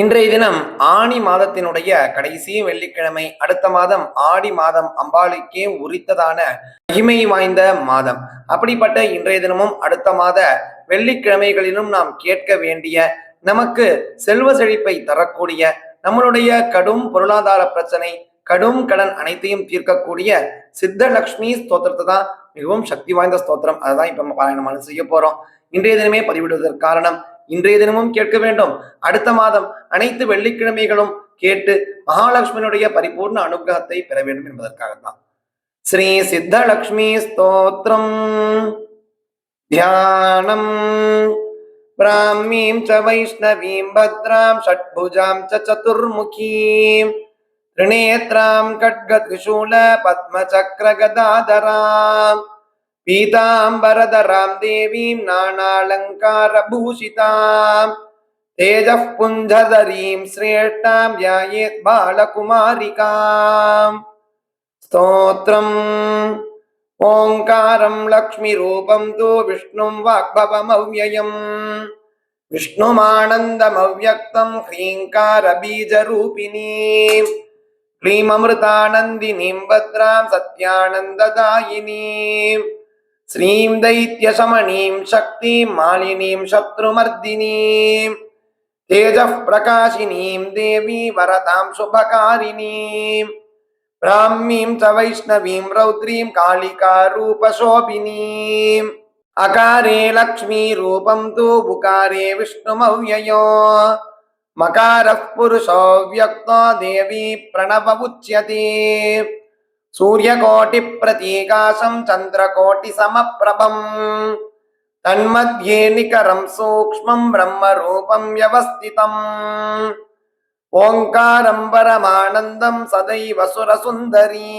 இன்றைய தினம் ஆணி மாதத்தினுடைய கடைசி வெள்ளிக்கிழமை அடுத்த மாதம் ஆடி மாதம் அம்பாளுக்கே உரித்ததான மகிமை வாய்ந்த மாதம். அப்படிப்பட்ட இன்றைய தினமும் அடுத்த மாத வெள்ளிக்கிழமைகளிலும் நாம் கேட்க வேண்டிய நமக்கு செல்வ செழிப்பை தரக்கூடிய நம்மளுடைய கடும் பொருளாதார பிரச்சனை கடும் கடன் அனைத்தையும் தீர்க்கக்கூடிய சித்தலக்ஷ்மி ஸ்தோத்திரத்தை தான் மிகவும் சக்தி வாய்ந்த ஸ்தோத்திரம். அதுதான் இப்ப நம்ம பாராயணமான செய்ய போறோம். இன்றைய தினமே பதிவிடுவதற்கு காரணம் இன்றைய தினமும் கேட்க வேண்டும் அடுத்த மாதம் அனைத்து வெள்ளிக்கிழமைகளும் கேட்டு மகாலட்சுமியினுடைய பரிபூர்ண அனுகிரகத்தை பெற வேண்டும் என்பதற்காகத்தான் ஸ்ரீ சித்தலக்ஷ்மி ஸ்தோத்திரம் தியானம் பிராமீம் ச வைஷ்ணவீம் பத்ராம் ஷட்புஜாம் ச சதுர்முகீம் त्रिनेत्रां खड्गत्रिशूल पद्मचक्रगदाधराम् पीताम्बरधरां देवीं नानालङ्कारभूषिताम् तेजः पुञ्जधरीं श्रेष्ठां ध्यायेत् बालकुमारिकाम् स्तोत्रम् ओङ्कारं लक्ष्मीरूपं तु विष्णुं वाग्भवमव्ययम् विष्णुमानन्दमव्यक्तं ह्रीङ्कारबीजरूपिणीम् क्लीममृतानन्दिनीं भद्रां सत्यानन्ददायिनीं శ్రీం దైత్యశమణీం శక్తిం మాలినీం శత్రుమర్దినీం తేజ ప్రకాశినీం దేవీ వరదాం శుభకారిణీం. బ్రాహ్మీం చ వైష్ణవీం రౌద్రీం కాళికారూపశోభినీం అకారే లక్ష్మీరూపం తు బుకారే విష్ణుమవ్యయో. మకారః పురుషో వ్యక్తో దేవీ ప్రణవ ఉచ్యతే. సూర్యకోటి ప్రతీకాశం చంద్రకోటి సమప్రభం తన్మధ్యే నికరం సూక్ష్మం బ్రహ్మరూపం వ్యవస్థితం. ఓంకారం పరమానందం సదైవ సురసుందరీ.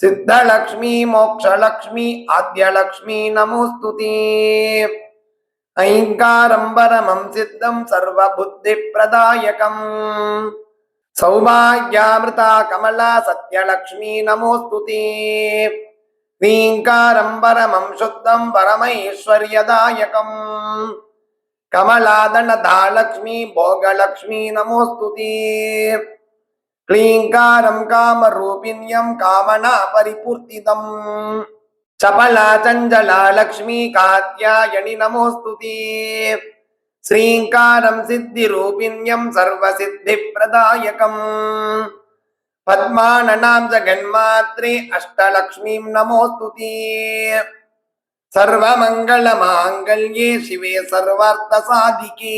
సిద్ధలక్ష్మీ మోక్షలక్ష్మీ ఆద్యలక్ష్మీ నమోస్తుతి. ఐంకారం పరమం సిద్ధం సర్వబుద్ధిప్రదాయకం. సౌభాగ్యామృత కమల సత్యలక్ష్మీ నమోస్తుతి ీంకారం పరమం శుద్ధం పరమైశ్వర్యదాయకం. కమలాదనధాలక్ష్మీ భోగలక్ష్మీ నమోస్తుతి. క్లీంకారం కామరూపిణ్యం కామనా పరిపూర్తితం చపలా చంజలా కాత్యాయణి నమోస్తుతి. नमोऽस्तु ते श्रीङ्कारं सिद्धिरूपिण्यं सर्वसिद्धिप्रदायकम् पद्माननां जगन्मात्रे अष्टलक्ष्मीं नमोऽस्तु ते सर्वमङ्गलमाङ्गल्ये शिवे सर्वार्थसाधिके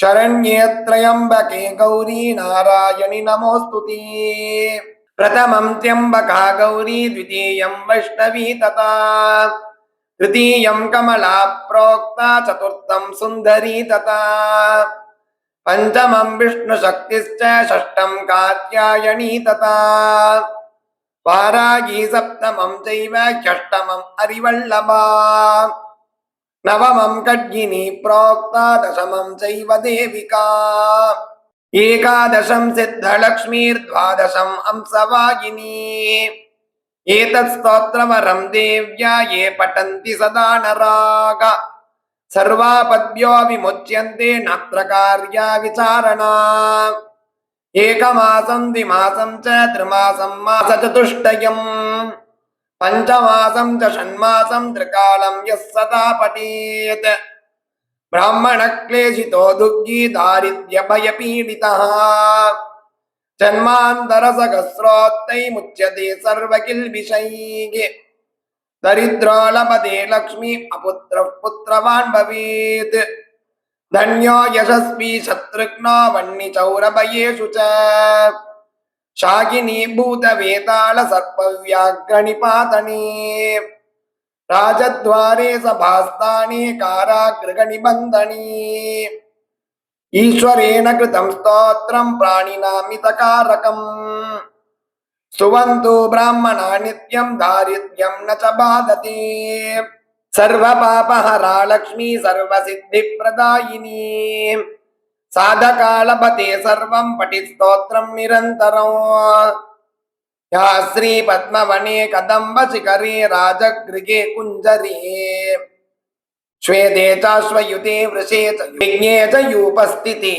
शरण्ये त्र्यम्बके गौरी नारायणि नमोऽस्तु ते प्रथमं त्र्यम्बका गौरी द्वितीयं वैष्णवी तथा तृतीयं कमला प्रोक्ता चतुर्थं सुन्दरी तथा पञ्चमं विष्णुशक्तिश्च षष्ठं कात्यायनी तथा वारागी सप्तमं चैव षष्टमम् हरिवल्लभा नवमं खड्गिनी प्रोक्ता दशमं चैव देविका एकादशं सिद्धलक्ष्मीर्द्वादशम् अंसवागिनी एतत् स्तोत्रवरं देव्या ये पठन्ति सदा नराग सर्वापद्यो विमुच्यन्ते नात्र कार्या विचारणा एकमासं द्विमासं च त्रिमासं मासचतुष्टयम् पञ्चमासं च षण्मासं त्रिकालं यः सदा पठेत् ब्राह्मणक्लेशितो दुःखी दारिद्र्यभयपीडितः जन्मान्तरसहस्रोत्तैमुच्यते सर्वकिल्बिषैः दरिद्रो लभते लक्ष्मी अपुत्रः पुत्रवान् भवेत् धन्यो यशस्वी शत्रुघ्नो वह्निचौरभयेषु च शाकिनी भूतवेताल सर्पव्याघ्रनिपातने राजद्वारे सभास्थाने कारागृहनिबन्धने ఈశ్వరేణ కృతం స్తోత్రం ప్రాణినామితకారకం. సువంతు బ్రాహ్మణ నిత్యం దారిద్ర్యం నచ బాధతి. సర్వ పాపహరా లక్ష్మీ సర్వ సిద్ధి ప్రదాయిని. సాధకాలభతే సర్వం పటి స్తోత్రం నిరంతరం. శ్రీ పద్మవనే కదంబ శిఖరే రాజగృగే కుంజరే. च यज्ञे च यूपस्थिते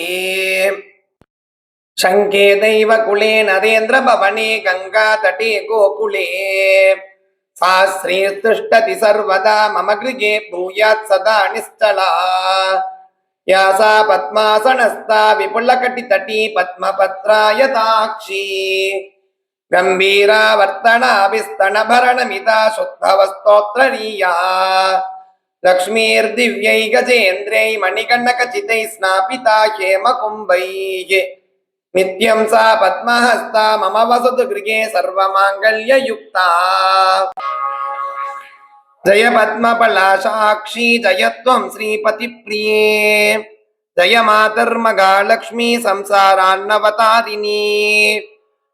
शङ्के दैवकुले नरेन्द्रभवने गङ्गातटे गोकुले सा श्रीस्तुष्टति सर्वदा मम गृहे भूयात् सदा निश्चला या सा पद्मासनस्था विपुलकटितटी पद्मपत्रायताक्षी गम्भीरावर्तनाभिस्तनभरणमिता शुद्धवस्तोत्ररीया లక్ష్మీర్దివ్యై గజేంద్రై మణికండక చితై స్నాపితా స్నాపిత హేమకుంభై నిత్యం సా పద్మహస్త మమ వసతు గృహే సర్వమాంగళ్యయుక్త జయ పద్మపళా సాక్షి జయత్వం శ్రీపతి ప్రియే జయ మాతర్మగా లక్ష్మీ సంసారాన్నవతారిణీ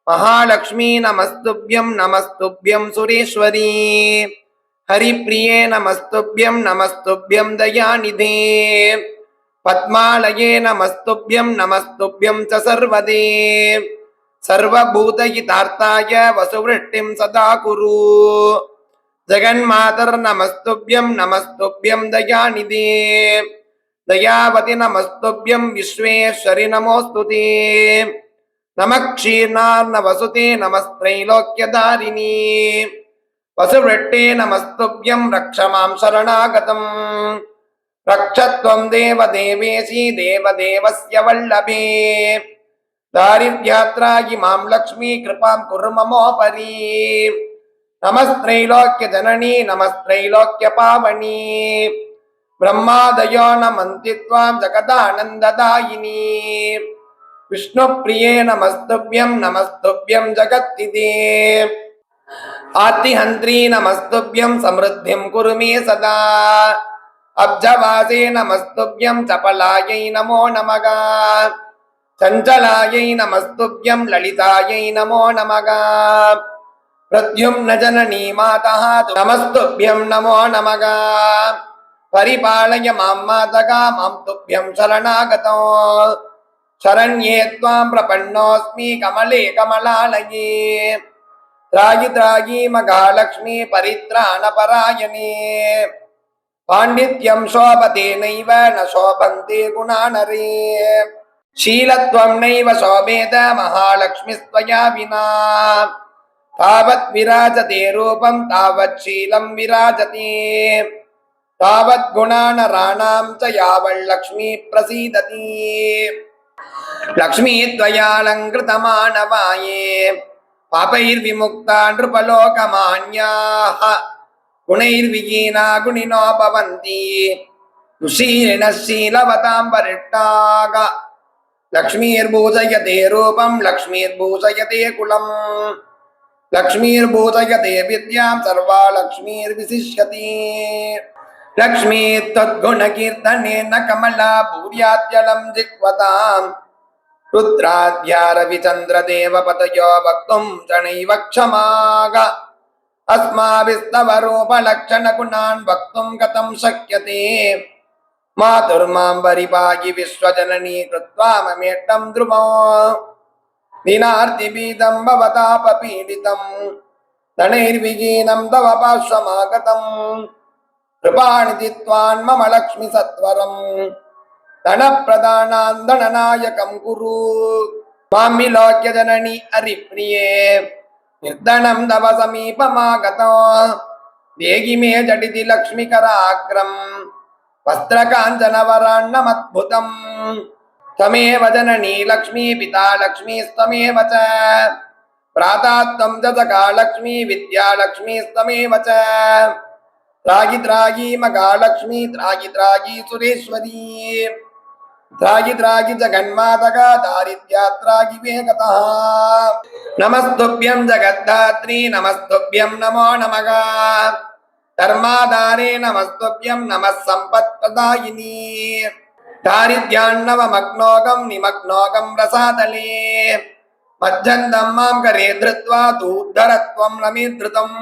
మహాలక్ష్మీ నమస్తుభ్యం నమస్తుభ్యం సురేశ్వరీ हरिप्रिये नमस्तुभ्यं नमस्तुभ्यं दयानिधे पद्मालये नमस्तुभ्यं नमस्तुभ्यं च सर्वदे सर्वभूतहितार्थाय वसुवृष्टिं सदा कुरु जगन्मातर्नमस्तुभ्यं नमस्तुभ्यं दयानिधे दयावति नमस्तुभ्यं विश्वेश्वरि नमोऽस्तु ते नमः क्षीर्णार्णवसुते नमस्त्रैलोक्यधारिणी वसुवृट्टे नमस्तुभ्यं रक्ष मां शरणागतम् रक्ष त्वं देवदेवेशी देवदेवस्य वल्लभे दारिद्र्यात्रायि मां लक्ष्मी कृपां कुरु ममोपरि नमस्त्रैलोक्यजननी नमस्त्रैलोक्यपावनी ब्रह्मादयो नमन्ति त्वां जगदानन्ददायिनी विष्णुप्रिये नमस्तुभ्यं नमस्तुभ्यं जगत्तिदे आतिहन्त्री नमस्तुभ्यं समृद्धिं कुरु मे सदा अब्जवासे नमस्तुभ्यं चपलायै नमो नमः चञ्चलायै नमस्तुभ्यं ललितायै नमो नमः प्रद्युम्न जननी मातः नमस्तुभ्यं नमो नमः परिपालय मां मातगा मां तुभ्यं शरणागतो शरण्ये त्वां प्रपन्नोऽस्मि कमले कमलालये त्रायि त्रायि मगालक्ष्मी परित्राणपरायणे पाण्डित्यं शोभतेनैव न शोभन्ते गुणानरे शीलत्वं नैव शोभेत महालक्ष्मीस्त्वया विना तावत् विराजते रूपं तावत् शीलं विराजते तावत् गुणानराणां च यावल्लक्ष्मी प्रसीदति लक्ष्मी त्वयालङ्कृतमानवाये பாபைர் விமுக்தா நிருபலோகமான்யாக குணைர் விகீனா குணினோ பவந்தி துஷீரிண சீலவதாம் பரிட்டாக லக்ஷ்மீர்பூசயதே ரூபம் லக்ஷ்மீர்பூசயதே குலம் லக்ஷ்மீர்பூசயதே வித்யாம் சர்வா லக்ஷ்மீர்விசிஷ்யதி லக்ஷ்மீர் தத்குணகீர்த்தனேன கமலா பூரியாத்யலம் ஜிக்வதாம் जिह्वताम् रुद्राद्यारविचन्द्रदेवपतयो वक्तुं च नैव क्षमाग अस्माभिस्तव रूपलक्षणगुणान् वक्तुं कथं शक्यते मातुर्मां परिपाहि विश्वजननी कृत्वा ममेष्टं ध्रुवो दिनार्तिभीतं भवतापपीडितं धनैर्विहीनं तव पार्श्वमागतम् कृपाणिति त्वान् मम लक्ष्मि सत्वरम् धनप्रदानान्दननायकं कुरु मां विलोक्य जननि हरिप्रिये निर्धनं तव समीपमागतो देहि मे झटिति लक्ष्मीकराग्रम् वस्त्रकाञ्चनवराण्णमद्भुतम् त्वमेव जननी लक्ष्मी पिता लक्ष्मीस्त्वमेव च भ्राता त्वं च सखा लक्ष्मी विद्या लक्ष्मीस्त्वमेव च त्रागि त्रागि मगालक्ष्मी त्रागि त्रागि सुरेश्वरी त्रागि त्रागि जगन्मातका दारिद्र्यात्रागि वेगतः नमस्तुभ्यं जगद्धात्री नमस्तुभ्यं नमो नमः धर्माधारे नमस्तुभ्यं नमः सम्पत्प्रदायिनी दारिद्र्यान्नवमग्नोगं निमग्नोगं रसातले मज्जन्तं मां करे धृत्वा दूर्धरत्वं न मे धृतम्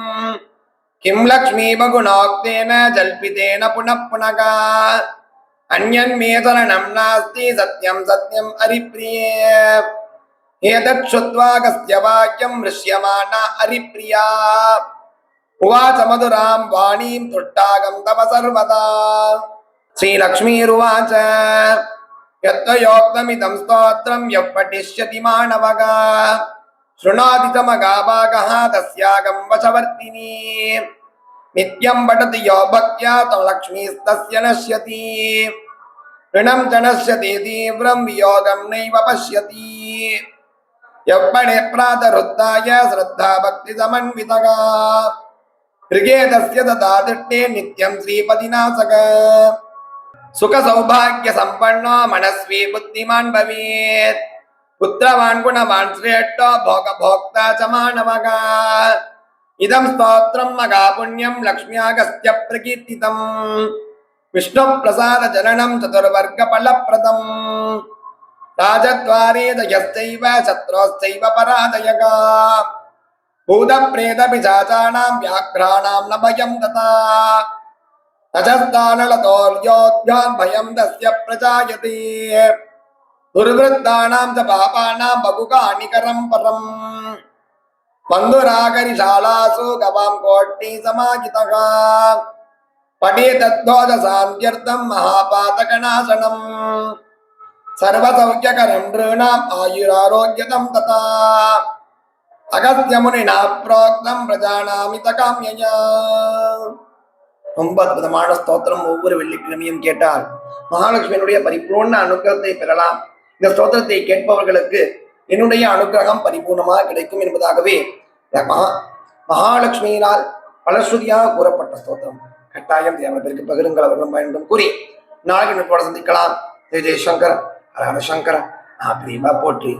किं लक्ष्मी बहुनोक्तेन जल्पितेन पुनः पुनः अन्यन्मे शरणं नास्ति सत्यं सत्यं हरिप्रिये एतत् श्रुत्वा कस्य वाक्यं हृष्यमाणा हरिप्रिया उवाच मधुरां वाणीं तुट्टागं तव सर्वदा श्रीलक्ष्मीरुवाच यत्त्वयोक्तमिदं स्तोत्रं यः पठिष्यति मानवः शृणोति च मगाभागः तस्यागं वशवर्तिनी நித்யம் படதி யோ பக்தியா தம் லக்ஷ்மிஸ்தஸ்ய நஷ்யதி ரிணம் ச நஷ்யதி தீவிரம் வியோகம் நைவ பஷ்யதி எவ்வளே பிராதருத்தாய ஸ்ரத்தா பக்தி சமன்விதகா ரிகேதஸ்ய ததா திட்டே நித்யம் ஸ்ரீபதிநாசக சுக சௌபாகிய சம்பன்னோ மனஸ்வி புத்திமான் பவேத் புத்திரவான் குணவான் ஸ்ரேஷ்டோ போக போக்தா சமானவகா ఇదం స్తోత్రం మగాపుణ్యం లక్ష్మ్యాగస్త్య ప్రకీర్తితం విష్ణు ప్రసాద జననం చతుర్వర్గ ఫలప్రదం రాజద్వారే దయశ్చైవ శత్రోశ్చైవ పరాదయగా భూత ప్రేత పిశాచానాం వ్యాఘ్రాణాం న భయం తథా తజస్థానలతోర్యోద్భ్యాన్ భయం తస్య ప్రజాయతే దుర్వృత్తానాం చ పాపానాం బహుకానికరం పరం बन्धुरागरिशालासु गवां कोट्टी समाहितः पठेतद्वोदशान्त्यर्थं महापातकनाशनम् सर्वसौख्यकरं नॄणाम् आयुरारोग्यतं तथा அகஸ்தியமுனினா புரோக்தம் பிரஜானாமித காமியா ரொம்ப அற்புதமான ஸ்தோத்திரம் ஒவ்வொரு வெள்ளிக்கிழமையும் கேட்டால் மகாலட்சுமியினுடைய பரிபூர்ண அனுகிரகத்தை பெறலாம் இந்த ஸ்தோத்திரத்தை கேட்பவர்களுக்கு என்னுடைய அனுகிரகம் பரிபூர்ணமாக கிடைக்கும் என்பதாகவே இந்த மகா மகாலட்சுமியினால் பலஸ்ருதியாக கூறப்பட்ட ஸ்தோத்திரம். கட்டாயம் தேவனத்திற்கு பகிருங்கள் அவர்களும் பயன்படும். கூறி நாளைக்கு நிற்போட சந்திக்கலாம். ஜெய ஜெய்சங்கர் ஹரஹர சங்கர் சங்கர நான் பிரியமா போற்றி.